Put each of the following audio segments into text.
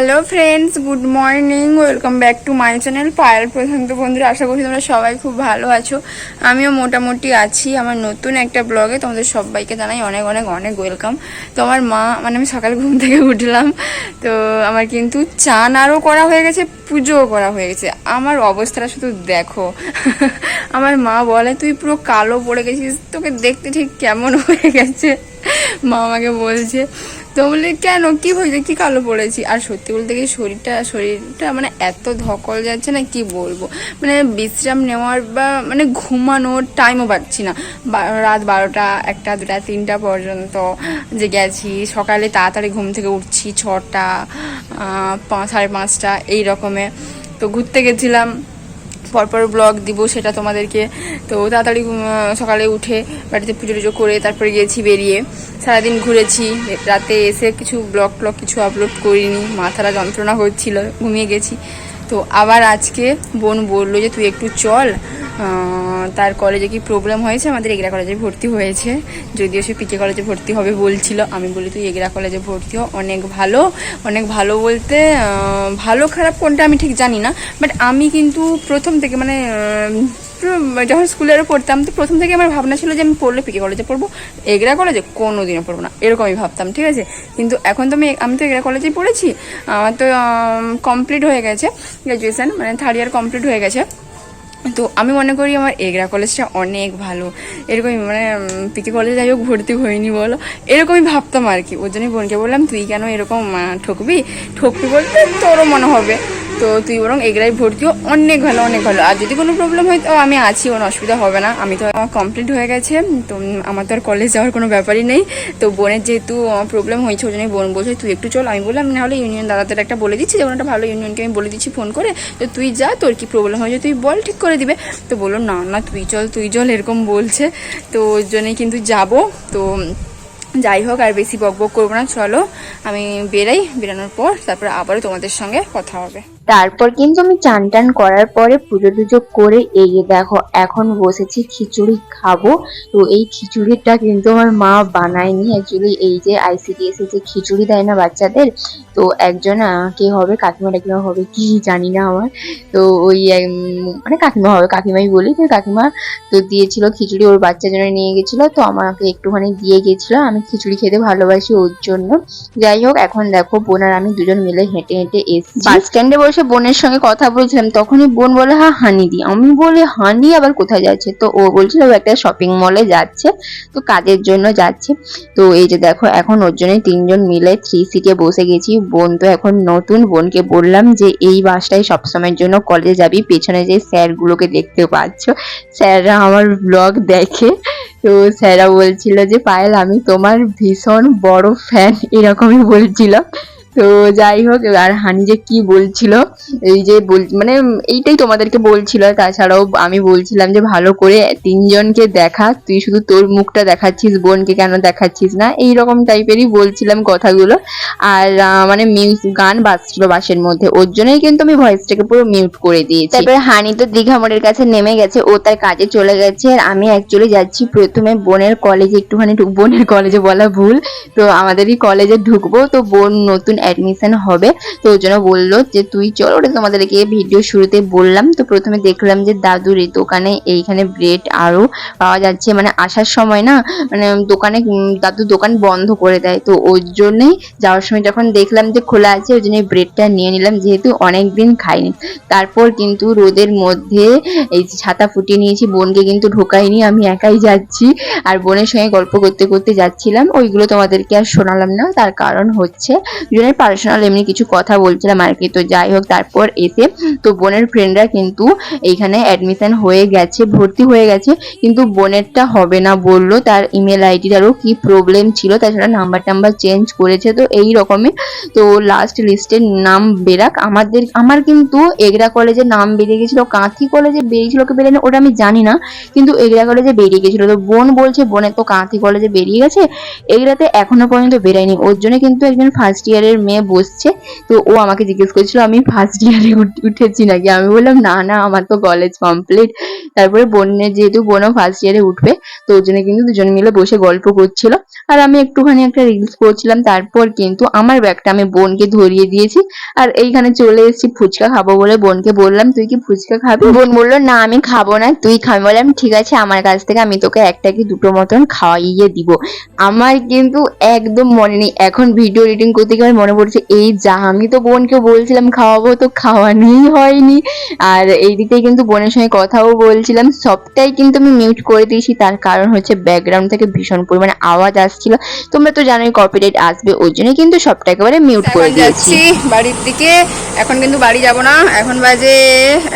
Hello friends good morning welcome back to my channel Payel Prashant বন্ধুরা, আশা করছি তোমরা সবাই খুব ভালো আছো। আমিও মোটামুটি আছি আমার নতুন একটা ব্লগে। তোমাদের সবাইকে জানাই অনেক অনেক অনেক ওয়েলকাম তো আমার মা মানে আমি সকাল ঘুম থেকে উঠলাম। তো আমার কিন্তু চান আরও করা হয়ে গেছে, পুজোও করা হয়ে গেছে। আমার অবস্থাটা শুধু দেখো। আমার মা বলে, তুই পুরো কালো পড়ে গেছিস। তোকে দেখতে ঠিক কেমন হয়ে গেছে। মা আমাকে বলছে তো বলি, কেন? কি হয়েছে? কি কালো পড়েছি? আর সত্যি বলতে কি শরীরটা শরীরটা মানে এত ধকল যাচ্ছে না, কি বলব? মানে বিশ্রাম নেওয়ার বা মানে ঘুমানোর টাইমও পাচ্ছি না। রাত বারোটা, একটা, দুটা, তিনটা পর্যন্ত যে গেছি। সকালে তাড়াতাড়ি ঘুম থেকে উঠছি ছটা সাড়ে পাঁচটা, এই রকমের তো ঘুরতে গেছিলাম। পরপর ব্লগ দিব, সেটা তোমাদেরকে। তো তাড়াতাড়ি সকালে উঠে বাড়িতে পুজো টুজো করে তারপরে গিয়েছি বেরিয়ে। সারাদিন ঘুরেছি, রাতে এসে কিছু ব্লগ ট্লগ কিছু আপলোড করিনি, মাথাটা যন্ত্রণা হচ্ছিল, ঘুমিয়ে গেছি। তো আবার আজকে বোন বলল যে, তুই একটু চল তার কলেজে কি প্রবলেম হয়েছে? আমাদের এগরা কলেজে ভর্তি হয়েছে। যদিও সে পিকে কলেজে ভর্তি হবে বলছিল। আমি বলি, তুই এগরা কলেজে ভর্তি হ, অনেক ভালো অনেক ভালো বলতে ভালো খারাপ কোনটা আমি ঠিক জানি না। বাট আমি কিন্তু প্রথম থেকে মানে পুরো যখন স্কুলেরও পড়তাম, তো প্রথম থেকে আমার ভাবনা ছিল যে আমি পড়লে পিকে কলেজে পড়ব। এগরা কলেজে কোনো দিনও পড়ব না। এরকমই ভাবতাম, ঠিক আছে? কিন্তু এখন তো আমি আমি তো এগরা কলেজেই পড়েছি। আমার তো কমপ্লিট হয়ে গেছে। গ্র্যাজুয়েশন মানে থার্ড ইয়ার কমপ্লিট হয়ে গেছে। তো আমি মনে করি আমার এগরা কলেজটা অনেক ভালো। এরকমই মানে পিকে কলেজে যাই হোক ভর্তি হয়নি বলো। এরকমই ভাবতাম আর কি। ওর জন্যই বোনকে বললাম, তুই কেন এরকম ঠকবি? ঠকবি বলতে তোরও মনে হবে। তো তুই বরং এগরাই ভর্তি অনেক ভালো অনেক ভালো। আর যদি কোনো প্রবলেম হয় তো আমি আছি, কোনো অসুবিধা হবে না। আমি তো আমার কমপ্লিট হয়ে গেছে। তো আমার তো আর কলেজ যাওয়ার কোনো ব্যাপারই নেই। তো বোনের যেহেতু প্রবলেম হয়েছে, ওই জন্যই বোন বলছে, তুই একটু চল। আমি বললাম না হলে ইউনিয়ন দাদাদের একটা বলে দিচ্ছি, যেমন একটা ভালো ইউনিয়নকে আমি বলে দিচ্ছি ফোন করে। তো তুই যা, তোর কি প্রবলেম হয়েছে, তুই বল, ঠিক করে দিবে। তো বলল, না না, তুই চল তুই চল, এরকম বলছে। তো ওই জন্যই কিন্তু যাব। তো যাই হোক, আর বেশি বক বক করব না, চলো। আমি বেরাই, বেরানোর পর, তারপরে আবারও তোমাদের সঙ্গে কথা হবে। তারপর কিন্তু আমি চান টান করার পরে পুজো টুজো করে এই দেখো, এখন বসেছি খিচুড়ি খাব। তো এই খিচুড়িটা কিন্তু আমার মা বানায়নি। অ্যাকচুয়ালি এই যে আইসিডিএস যে খিচুড়ি দেয় না বাচ্চাদের, তো একজন কে হবে, কাকিমা টাকিমা হবে কি জানি না আমার। তো ওই মানে কাকিমা হবে, কাকিমাই বলি। তো কাকিমা তো দিয়েছিল খিচুড়ি, ওর বাচ্চার জন্য নিয়ে গেছিল, তো আমাকে একটুখানি দিয়ে গেছিল। আমি খিচুড়ি খেতে ভালোবাসি ওর জন্য। যাই হোক, এখন দেখো বোন আর আমি দুজন মিলে হেঁটে হেঁটে এসেছি। বাস স্ট্যান্ডে বসে বোনের সঙ্গে কথা বলছিলাম, তখনই বোন বলে হ্যাঁ হানি দি। আমি বলি হানি আবার কোথায় যাচ্ছে? তো ও বলছিল, ও একটা শপিং মলে যাচ্ছে, তো কাজের জন্য যাচ্ছে। তো এই যে দেখো, এখন ওর জন্য তিনজন মিলে থ্রি সিটে বসে গেছি। বোন তো এখন নতুন, বোনকে বললাম যে, এই বাসটাই সবসময়ের জন্য কলেজে যাবি, পেছনে যে স্যারগুলোকে দেখতে পাচ্ছ। স্যাররা আমার ব্লগ দেখে, তো স্যাররা বলছিল যে, পায়েল, আমি তোমার ভীষণ বড় ফ্যান এরকমই বলছিল। তো যাই হোক আর হানি যে কি বলছিল, এই যে বল মানে এইটাই তোমাদেরকে বলছিল তাছাড়াও আমি বলছিলাম যে ভালো করে তিনজনকে দেখা, তুই শুধু তোর মুখটা দেখাচ্ছিস, বোনকে কেন দেখাচ্ছিস না? এই রকম টাইপেরই বলছিলাম কথাগুলো। আর মানে মিউজিক গান বাজছিল বাসের মধ্যে, ওর জন্যই কিন্তু আমি ভয়েসটাকে পুরো মিউট করে দিয়েছি। তারপরে হানি তো দীঘা মোড়ের কাছে নেমে গেছে, ও তার কাজে চলে গেছে, আর আমি অ্যাকচুয়ালি যাচ্ছি প্রথমে বোনের কলেজে একটুখানি বোনের কলেজে বলা ভুল, তো আমাদেরই কলেজে ঢুকবো, তো বোন নতুন অ্যাডমিশন হবে। তো ওর জন্য বলল যে, তুই চল, ওটা তোমাদেরকে ভিডিও শুরুতে বললাম। তো প্রথমে দেখলাম যে দাদুর এই দোকানে এইখানে ব্রেড আরও পাওয়া যাচ্ছে। মানে আসার সময় না মানে দোকানে দাদু দোকান বন্ধ করে দেয়। তো ওর জন্যই যাওয়ার সময় যখন দেখলাম যে, খোলা আছে ওই জন্য ব্রেডটা নিয়ে নিলাম, যেহেতু অনেক দিন খাইনি। তারপর কিন্তু রোদের মধ্যে এই ছাতা ফুটিয়ে নিয়েছি, বোনকে কিন্তু ঢোকাইনি, আমি একাই যাচ্ছি। আর বোনের সঙ্গে গল্প করতে করতে যাচ্ছিলাম। ওইগুলো তোমাদেরকে আর শোনালাম না, তার কারণ হচ্ছে দুজনের পার্সোনাল এমনি কিছু কথা বলছিলাম আর কি। তো যাই হোক, তারপর এসে তো বোনের ফ্রেন্ডরা কিন্তু এইখানে অ্যাডমিশন হয়ে গেছে, ভর্তি হয়ে গেছে। কিন্তু বোনেরটা হবে না বলল, তার ইমেল আইডিটারও কি প্রবলেম ছিল, তাছাড়া নাম্বার টাম্বার চেঞ্জ করেছে তো এই রকমের তো লাস্ট লিস্টের নাম বেরাক। আমাদের, আমার কিন্তু এগরা কলেজে নাম বেরিয়ে গেছিল, কাঁথি কলেজে বেরিয়েছিল কি বেরিয়ে ওটা আমি জানি না। কিন্তু এগরা কলেজে বেরিয়ে গেছিল। তো বোন বলছে, বোনের তো কাঁথি কলেজে বেরিয়ে গেছে, এগরাতে এখনও পর্যন্ত বেরায়নি। ওর জন্য কিন্তু একজন ফার্স্ট ইয়ারের মেয়ে বসছে, তো ও আমাকে জিজ্ঞেস করছিল, আমি ফার্স্ট ইয়ারে উঠেছি নাকি? আমি বললাম, না না, আমার তো কলেজ কমপ্লিট তারপরে বোনের যেহেতু বোনও ফার্স্ট ইয়ারে উঠবে, তো ওর জন্য কিন্তু দুজন মিলে বসে গল্প করছিল। আর আমি একটুখানি একটা রিলস করছিলাম, তারপর কিন্তু আমার ব্যাগটা আমি বোনকে ধরিয়ে দিয়েছি, আর এইখানে চলে এসেছি, ফুচকা খাব বলে বোনকে বললাম, তুই কি ফুচকা খাবি? বোন বলল, না, আমি খাব না, তুই খাবি। বললাম, ঠিক আছে, আমার কাছ থেকে আমি তোকে একটা কি দুটো মতন খাওয়াইয়ে দিব। আমার কিন্তু একদম মনে নেই, এখন ভিডিও এডিটিং করতে গিয়ে আমার মনে পড়ছে এই যা আমি তো বোনকে বলছিলাম খাওয়াবো তো খাওয়ানোই হয়নি। আর এই দিকে কিন্তু বোনের সঙ্গে কথাও বলছিলাম। সবটাই কিন্তু আমি মিউট করে দিয়েছি। তার কারণ হচ্ছে ব্যাকগ্রাউন্ড থেকে ভীষণ পরিমাণে আওয়াজ আসছিল। তোমরা তো জানোই কপিরাইট আসবে ওই জন্য কিন্তু সবটা একেবারে মিউট করে দিয়েছি। বাড়ির দিকে। এখন কিন্তু বাড়ি যাব না। এখন বাজে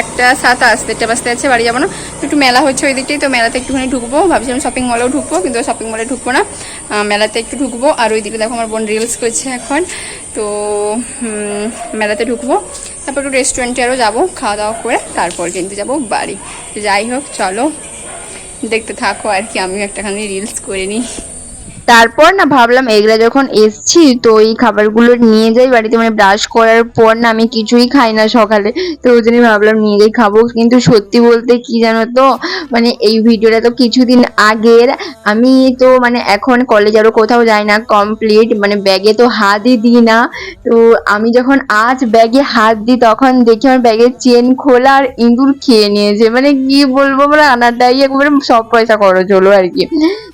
একটা সাতাশ দেড়টা বাজতে আছে বাড়ি যাব না। একটু মেলা হচ্ছে ওই দিকটাই তো মেলাতে একটুখানি ঢুকবো। ভাবছিলাম শপিং মলেও ঢুকবো কিন্তু শপিং মলে ঢুকবো না। মেলাতে একটু ঢুকবো। আর ওই দিকে দেখো আমার বোন রিলস করছে এখন। তো মেলাতে ঢুকবো, তারপর একটু রেস্টুরেন্টে আরও যাব খাওয়া দাওয়া করে তারপর কিন্তু যাব বাড়ি। যাই হোক, চলো, দেখতে থাকো আর কি, আমিও একটাখানি রিলস করে নিই। তারপর না ভাবলাম এগুলা যখন এসছি, তো এই খাবারগুলো নিয়ে যাই বাড়িতে। মানে ব্রাশ করার পর না আমি কিছুই খাই না সকালে, তো ওই জন্যই ভাবলাম নিয়ে যাই খাব। কিন্তু সত্যি বলতে কি জানো তো মানে এই ভিডিওটা তো কিছুদিন আগের। আমি তো মানে এখন কলেজ আরও কোথাও যাই না কমপ্লিট মানে ব্যাগে তো হাতই দিই না। তো আমি যখন আজ ব্যাগে হাত দিই, তখন দেখি আমার ব্যাগের চেন খোলা আর ইঁদুর খেয়ে নিয়েছে। মানে কি বলব মানে আনাটাই একবারে সব পয়সা খরচ হলো আর কি।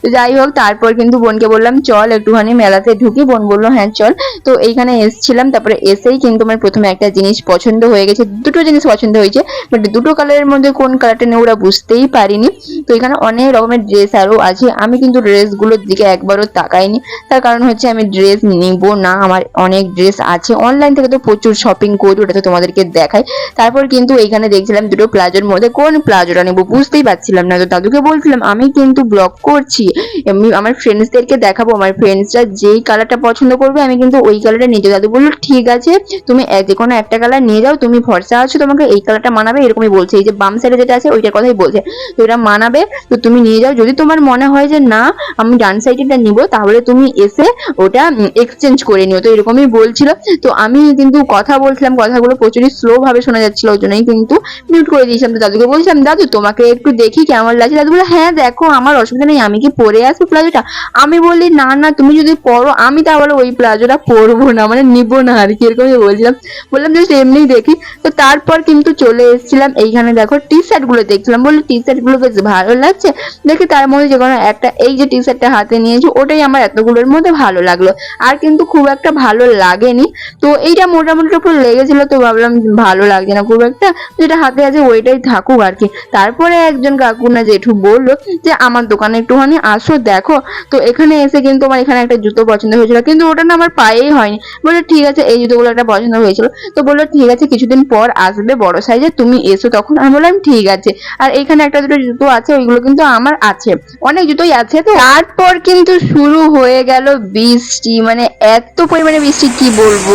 তো যাই হোক, তারপর কিন্তু বোনকে বললাম, চল একটুখানি মেলাতে ঢুকি। বোন বলল হ্যাঁ চল। তো এইখানে এসছিলাম, তারপরে এসেই কিন্তু আমার প্রথমে একটা জিনিস পছন্দ হয়ে গেছে, দুটো জিনিস পছন্দ হয়েছে বাট দুটো কালারের মধ্যে কোন কালারটা নেই, ওরা বুঝতেই পারিনি। তো এখানে অনেক রকমের ড্রেস আরও আছে, আমি কিন্তু ড্রেসগুলোর দিকে একবারও তাকাইনি। তার কারণ হচ্ছে আমি ড্রেস নিব না, আমার অনেক ড্রেস আছে। অনলাইন থেকে তো প্রচুর শপিং করি, ওটা তো তোমাদেরকে দেখাই। তারপর কিন্তু এইখানে দেখছিলাম দুটো প্লাজোর মধ্যে, কোন প্লাজোটা নেব বুঝতেই পারছিলাম না। তো দাদুকে বলছিলাম, আমি কিন্তু ব্লগ করছি এমনি আমার ফ্রেন্ডসদেরকে দেখাবো, আমার ফ্রেন্ডসরা যেই কালারটা পছন্দ করবে, আমি কিন্তু ওই কালারটা নিয়ে যাব। দাদু বলল, ঠিক আছে, তুমি যে কোনো একটা কালার নিয়ে যাও, তুমি ফর্সা আছো তোমাকে এই কালারটা মানাবে? এরকমই বলছে। এই যে বাম সাইডে যেটা আছে, ওইটার কথাই বলছে। তো এটা মানাবে, তো তুমি নিয়ে যাও। যদি তোমার মনে হয় যে, না, আমি ডান সাইডেটা নিব, তাহলে তুমি এসে ওটা এক্সচেঞ্জ করে নিও। তো এরকমই বলছিল। তো আমি কিন্তু কথা বলছিলাম, কথাগুলো প্রচুরই স্লো ভাবে শোনা যাচ্ছিল, ওই জন্যই কিন্তু মিউট করে দিয়েছিলাম। তো দাদুকে বলছিলাম, দাদু, তোমাকে একটু দেখি কেমন লাগছে? দাদু বলে হ্যাঁ দেখো, আমার অসুবিধা নেই, আমি কি পরে আসব প্লাজোটা? আমি বলি না না, তুমি যদি পরো আমি তাহলে ওই প্লাজোটা পরবো না মানে নিবো না আর কি। এরকমই বলছিলাম। বললাম, জাস্ট এমনিই দেখি। তো তারপর কিন্তু চলে এসেছিলাম এইখানে, দেখো টি শার্টগুলো দেখছিলাম। বলে টি শার্টগুলো বেশ ভালো লাগছে। দেখি তার মধ্যে যে কোনো একটা, এই যে টি শার্টটা হাতে নিয়েছি, ওটাই আমার এতগুলোর মধ্যে ভালো লাগল। আর কিন্তু খুব একটা ভালো লাগেনি। তো এইটা মোটামুটি উপর লেগেছিল, তো ভাবলাম ভালো লাগছে না খুব একটা। যেটা হাতে আছে, ওইটাই থাকুক আর কি। তারপরে একজন কাকু না জেঠু বলল যে, আমার দোকানে একটুখানি আসো, দেখো। তো এখানে এসে কিন্তু আমার এখানে একটা জুতো পছন্দ হয়েছিল। কিন্তু ওটা না আমার পায়েই হয়নি। বলে ঠিক আছে, এই জুতোগুলো একটা পছন্দ হয়েছিল। তো বলল, ঠিক আছে, কিছুদিন পর আসবে বড় সাইজে তুমি এসো তখন। আমি বললাম, ঠিক আছে। আর এখানে একটা দুটো জুতো আছে, ওইগুলো কিন্তু আমার আছে। অনেক জুতোই আছে তো। তারপর কিন্তু শুরু হয়ে গেল বৃষ্টি। মানে এত পরিমাণে বৃষ্টি, কি বলব?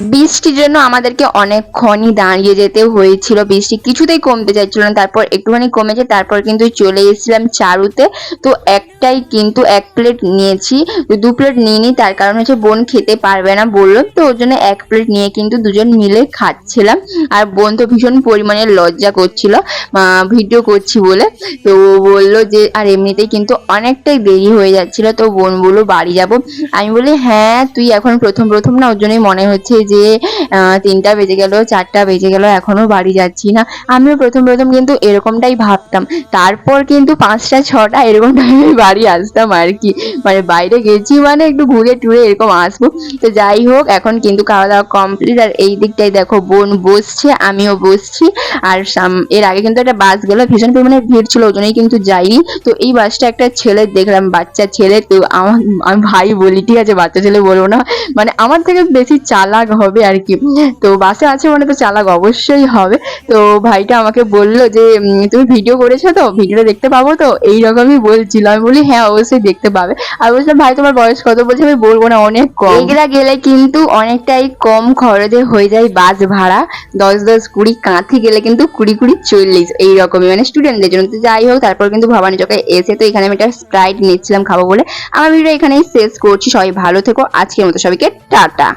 বৃষ্টির জন্য আমাদেরকে অনেকক্ষণই দাঁড়িয়ে যেতে হয়েছিল। বৃষ্টি কিছুতেই কমতে চাইছিল না, তারপর একটুখানি কমেছে, তারপর কিন্তু চলে এসেছিলাম চারুতে। তো একটাই কিন্তু এক প্লেট নিয়েছি। দু প্লেট নিইনি, তার কারণ হচ্ছে বোন খেতে পারবে না বলল। তো ওর জন্য এক প্লেট নিয়ে কিন্তু দুজন মিলে খাচ্ছিলাম। আর বোন তো ভীষণ পরিমাণে লজ্জা করছিল ভিডিও করছি বলে। তো ও বলল যে, আর এমনিতেই কিন্তু অনেকটাই দেরি হয়ে যাচ্ছিল। তো বোন বলল, বাড়ি যাব। আমি বলি হ্যাঁ তুই এখন প্রথম প্রথম না? ওর জন্যই মনে হচ্ছে যে তিনটা বেজে গেল, চারটা বেজে গেল, এখনও বাড়ি যাচ্ছি না। আমিও প্রথম প্রথম কিন্তু এরকমটাই ভাবতাম। তারপর কিন্তু পাঁচটা, ছটা এরকম টাইমে বাড়ি আসতাম আর কি। মানে বাইরে গেছি মানে একটু ঘুরে টুরে এরকম আসব। তো যাই হোক, এখন কিন্তু খাওয়া দাওয়া কমপ্লিট আর এই দিকটাই দেখো বোন বসছে, আমিও বসছি। আর এর আগে কিন্তু একটা বাস গেল, ভীষণ পরিমাণে ভিড় ছিল ওই কিন্তু যাইনি। তো এই বাসটা একটা ছেলে দেখলাম, বাচ্চা ছেলে, তো আমার আমি ভাই বলি, ঠিক আছে, বাচ্চা ছেলে বলব না। মানে আমার থেকে বেশি চালাক হবে আর কি। তো বাসে আছে মানে তো চালাক অবশ্যই হবে। তো ভাইটা আমাকে বলল যে তুমি ভিডিও করেছ তো? ভিডিওটা দেখতে পাবো তো? এই রকমই বলছিল। আমি বলি হ্যাঁ অবশ্যই দেখতে পাবে। আর বলছিলাম ভাই, তোমার বয়স কত? বলছে, আমি বলব না, অনেক কম। এগুলা গেলে কিন্তু অনেকটাই কম খরচে হয়ে যায় বাস ভাড়া। দশ দশ, কুড়ি, কাঁথি গেলে কিন্তু কুড়ি কুড়ি, চল্লিশ, এইরকমই। মানে স্টুডেন্টদের জন্য। তো যাই হোক, তারপর কিন্তু ভবানী চকে এসে তো এখানে আমি একটা স্প্রাইট নিচ্ছিলাম খাব বলে। আমার ভিডিও এখানেই শেষ করছি। সবাই ভালো থেকো। আজকের মতো সবাইকে টাটা।